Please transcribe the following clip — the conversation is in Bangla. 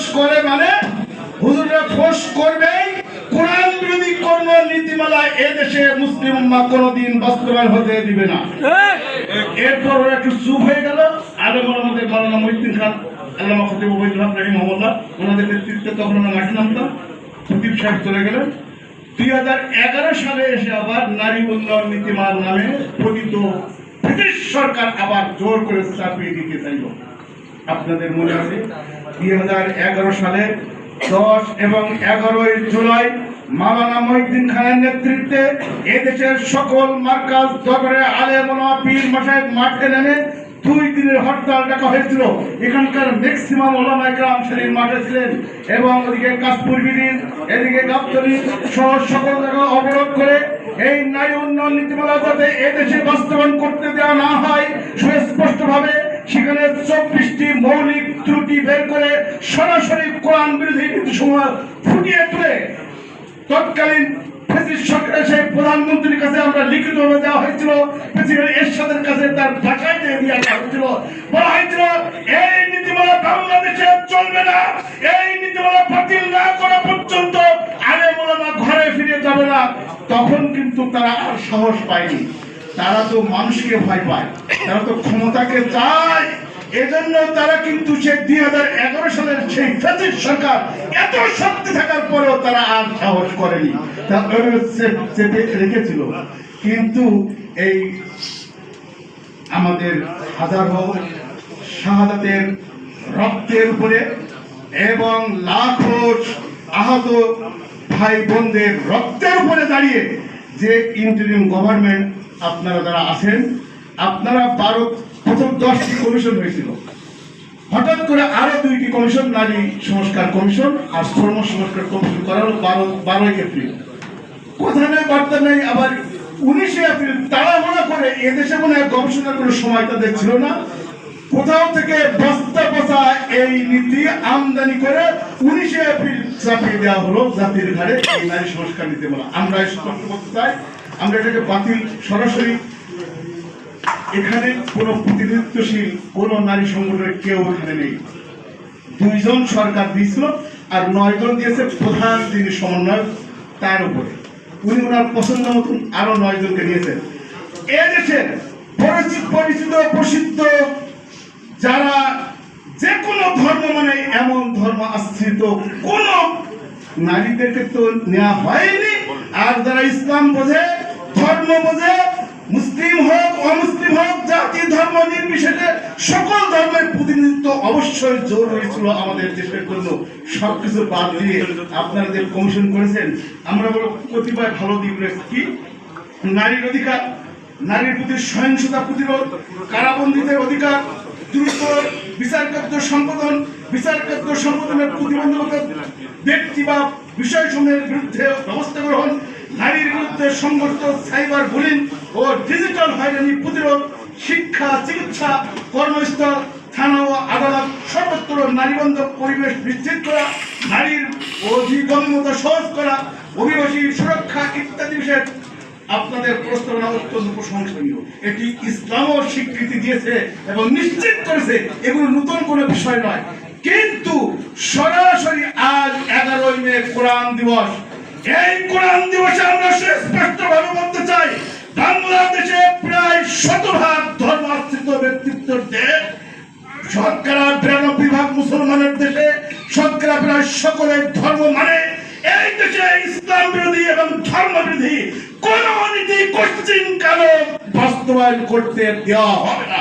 ফোর্স করে মানে? হুজুররা ফোর্স করবেই। কোরআন বিরোধী কোন নীতিমালা এদেশে মুসলিম উম্মাহ কোনোদিন বাস্তবায়ন হতে দিবে না। এরপর ওরা একটু চুপ হয়ে গেল। আলম আমাদের মালানা মহিউদ্দিন খান আল্লামা খতিব ওবায়দুল হক রহিমহুল্লাহ ওনাদের নেতৃত্বে তখন আমরা মাঠে নামতাম। খতিব সাহেব চলে গেলেন। দুই হাজার এগারো সালে এসে আবার নারী উন্নয়ন নীতিমাল নামে পতিত ব্রিটিশ সরকার আবার জোর করে চাপিয়ে দিতে চাইল। আপনাদের মনে আছে? দুই হাজার এগারো সালে দশ এবং এগারোই জুলাই মাওলানা মহিউদ্দিন খানের নেতৃত্বে এদেশের সকল মার্কাজ দরবারে ওলামা, পীর মাসায় মাঠে নেমে দুই দিনের হরতাল ডাকা হয়েছিল। এখানকার ম্যাক্সিমাম ওলামা গ্রাম সেদিন মাঠে ছিলেন এবং ওদিকে কাশপুর ব্রিজ এদিকে গাবতলি সহ সকল জায়গা অবরোধ করে এই নারী উন্নয়ন নীতিমালা যাতে এদেশে বাস্তবায়ন করতে দেওয়া না হয় সুস্পষ্টভাবে সেখানে চব্বিশটি মৌলিক ত্রুটি বের করে সরাসরি কোরআন বিরোধী নীতিসমূহ ফুটিয়ে তুলে তৎকালীন প্রধানমন্ত্রীর কাছে আমরা দেওয়া হয়েছিল প্রেসিডেন্ট এরশাদের কাছে তার ভাষায় দিয়ে দেওয়া হয়েছিল। বলা হয়েছিল, এই নীতিমালা বাংলাদেশে চলবে না, এই নীতিমালা বাতিল না করা পর্যন্ত মোলামা ঘরে ফিরে যাবে না। তখন কিন্তু তারা আর সাহস পায়নি। তারা তো মানুষকে ভয় পায়, তারা তো ক্ষমতাকে চায় এজন্য তারা কিন্তু সেই দুই হাজার এগারো সালের সেই ফ্যাসিস্ট সরকার এত শক্তি থাকার পরেও তারা আর সাহস করেনি। রেখেছিল। কিন্তু এই আমাদের হাজারো শাহাদাতের রক্তের উপরে এবং লাখো আহত ভাই বোনদের রক্তের উপরে দাঁড়িয়ে যে ইন্টারিম গভর্নমেন্ট আপনারা যারা আছেন, আপনারা বারো প্রথম দশটি কমিশন হয়েছিল। হঠাৎ করে আরও দুইটি কমিশন, নারী সংস্কার কমিশন আর শ্রম সংস্কার কমিশন করা হলো বারো, বারোই এপ্রিল। কথা নেই, বার্তা নেই, আবার উনিশে এপ্রিল তাড়াহুড়া করে এদেশে মনে হয় গবেষণার কোনো সময় তাদের ছিল না। কোথাও থেকে বস্তা বসা এই নীতি আমদানি করে উনিশে এপ্রিল চাপিয়ে দেওয়া হলো জাতির ঘাড়ে এই নারী সংস্কার নীতি বলা। আমরা স্পষ্ট করতে চাই, আমরা এটাকে বাতিল সরাসরি এখানে কোনো প্রতিনিধিত্বশীল কোনো নারী সংগঠনের কেউ এখানে নেই। দুইজন সরকার দিয়েছিল আর নয়জন দিয়েছে প্রধান যিনি সমন্বয়ক, তার উপরে। উনি ওনার পছন্দ মতন আরও নয়জনকে নিয়েছেন। এদেশের পরিচিত পরিচিত, প্রসিদ্ধ যারা যে কোনো ধর্ম মানে এমন ধর্ম আশ্রিত কোন নারীদেরকে তো নেওয়া হয়নি। আর যারা ইসলাম বোঝে, ধর্ম বোঝে মুসলিম হোক অমুসলিম হোক জাতি ধর্ম সকল ধর্মের প্রতিনিধিত্ব অবশ্যই আমাদের দেশের জন্য। বাদ দিয়ে আপনারা যে কমিশন করেছেন, আমরা ভালো দিক কি? নারীর অধিকার, নারীর প্রতি সহিংসতা প্রতিরোধ, কারাবন্দীদের অধিকার, দ্রুত বিচার কার্য সম্পাদন বিচার কার্য সম্পাদনের প্রতিবন্ধকতা, ব্যক্তি বা বিষয়সমূহের বিরুদ্ধে ব্যবস্থা গ্রহণ, নারীর বিরুদ্ধে সংঘর্ষ, সাইবার বুলিং ও ডিজিটাল হয়রানি প্রতিরোধ শিক্ষা, চিকিৎসা কর্মস্থল থানা ও আদালত সর্বত্র নারীবান্ধব পরিবেশ নিশ্চিত করা, নারীর অধিগম্যতা সহজ করা, অভিবাসী সুরক্ষা ইত্যাদি বিষয়ে আপনাদের প্রস্তাবনা অত্যন্ত প্রশংসনীয়। এটি ইসলামও স্বীকৃতি দিয়েছে এবং নিশ্চিত করেছে, এগুলো নতুন কোনো বিষয় নয়। কিন্তু সরাসরি আজ এগারোই মে কোরআন দিবস। এই কোরআন দিবসে আমরা সুস্পষ্ট ভাবে বলতে চাই বাংলাদেশে প্রায় শতভাগ ধর্মাশ্রিত ব্যক্তিত্বের দেশ। শতকরা বিরানব্বই ভাগ মুসলমানের দেশে, শতকরা প্রায় সকলের ধর্ম মানে এই দেশে ইসলাম বিরোধী এবং ধর্ম বিরোধী কোন নীতি কোশ্চিন কালো বাস্তবায়ন করতে দেওয়া হবে না।